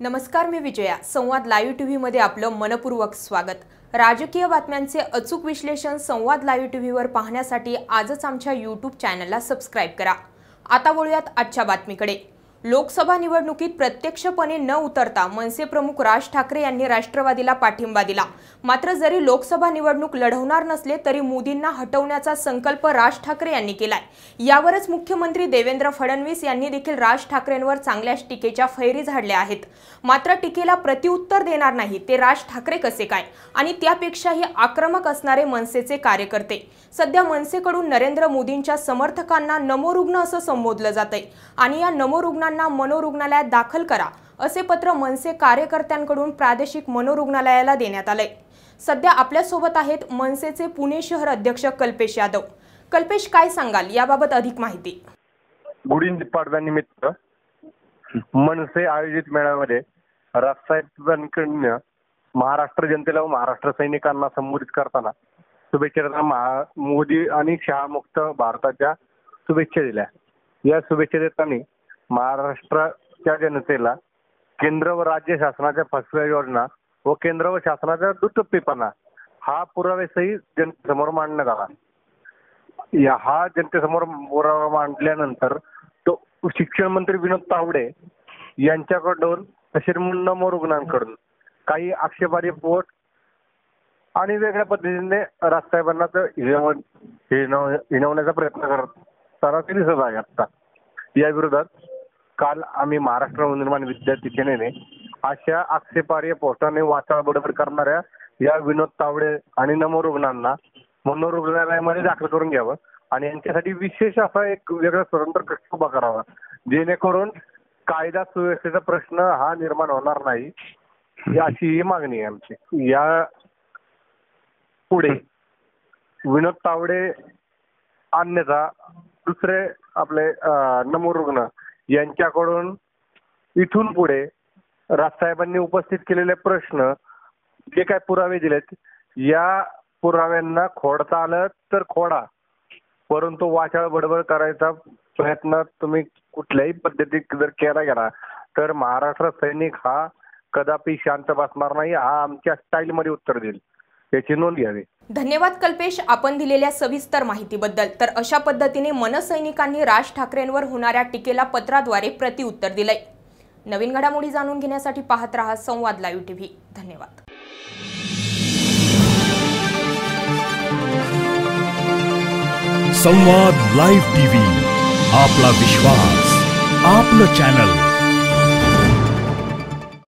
नमस्कार मी विजया. संवाद लाईव्ह टीव्हीमध्ये आपलं मनपूर्वक स्वागत. राजकीय बातम्यांचे अचूक विश्लेषण संवाद लाईव्ह टीव्हीवर पाहण्यासाठी आजच आमच्या यूट्यूब चॅनलला सबस्क्राईब करा. आता वळूयात आजच्या बातमीकडे. लोकसभा निवडणुकीत प्रत्यक्षपणे न उतरता मनसे प्रमुख राज ठाकरे यांनी राष्ट्रवादीला पाठिंबा दिला. मात्र जरी लोकसभा निवडणूक लढवणार नसले तरी मोदींना हटवण्याचा संकल्प राज ठाकरे यांनी केलाय. यावरच मुख्यमंत्री देवेंद्र फडणवीस यांनी देखील राज ठाकरेंवर चांगल्याच टीकेच्या फैरी झाडल्या आहेत. मात्र टीकेला प्रतिउत्तर देणार नाही ते राज ठाकरे कसे काय? आणि त्यापेक्षाही आक्रमक असणारे मनसेचे कार्यकर्ते. सध्या मनसेकडून नरेंद्र मोदींच्या समर्थकांना नमोरुग्ण असं संबोधलं जातंय. आणि या नमोरुग्णांना रुग्णांना मनोरुग्णालयात दाखल करा असे पत्र मनसे कार्यकर्त्यांकडून प्रादेशिक मनोरुग्णालयाला देण्यात आलंय. सध्या आपल्यासोबत आहेत मनसेचे पुणे शहर अध्यक्ष कल्पेश यादव. कल्पेश काय सांगाल? याबाबत अधिक माहिती. गुढीपाडव्यानिमित्त मनसे आयोजित मेळाव्यामध्ये राजसाहेबांकडनं महाराष्ट्र जनतेला व महाराष्ट्र सैनिकांना संबोधित करताना शुभेच्छा महा- मोदी आणि शहामुक्त भारताच्या शुभेच्छा दिल्या. या शुभेच्छा देताना महाराष्ट्राच्या जनतेला केंद्र व राज्य शासनाच्या फसव्या योजना व केंद्र व शासनाचा दुटप्पीपणा हा पुरावेसही जनतेसमोर मांडण्यात आला. या हा जनतेसमोर पुरावा मांडल्यानंतर तो शिक्षण मंत्री विनोद तावडे यांच्याकडून तसेच नमो रुग्णांकडून काही आक्षेपारी पोट आणि वेगळ्या पद्धतीने राजसाहेबांना हिणवण्याचा प्रयत्न करत दिसत आहे आता. या विरोधात काल आम्ही महाराष्ट्र निर्माण विद्यार्थी सेनेने अशा आक्षेपार्ह पोस्टाने वाचाळ बडबड करणाऱ्या या विनोद तावडे आणि नमोरुग्णांना मनोरुग्णालयामध्ये दाखल करून घ्यावं. आणि यांच्यासाठी विशेष असा एक वेगळा स्वतंत्र कक्ष उभा करावा. जेणेकरून कायदा सुव्यवस्थेचा प्रश्न हा निर्माण होणार नाही अशी ही मागणी आहे आमची. या पुढे विनोद तावडे अन्यथा दुसरे आपले नमोरुग्ण रुग्ण यांच्याकडून इथून पुढे राजसाहेबांनी उपस्थित केलेले प्रश्न जे काय पुरावे दिलेत या पुराव्यांना खोडता आलं तर खोडा. परंतु वाचाळ बडबड करायचा प्रयत्न तुम्ही कुठल्याही पद्धतीत जर केला गेला तर महाराष्ट्र सैनिक हा कदापि शांत बसणार नाही हा आमच्या स्टाईलमध्ये उत्तर देईल. याची नोंद घ्यावी. धन्यवाद कल्पेश आपण दिलेल्या सविस्तर माहितीबद्दल. तर अशा पद्धतीने मनसैनिकांनी राज ठाकरेंवर होणाऱ्या टीकेला पत्राद्वारे प्रतिउत्तर दिलंय. नवीन घडामोडी जाणून घेण्यासाठी पाहत रहा संवाद लाईव्ह टीव्ही. धन्यवाद. संवाद लाईव्ह टीव्ही आपला विश्वास आपलं चॅनल.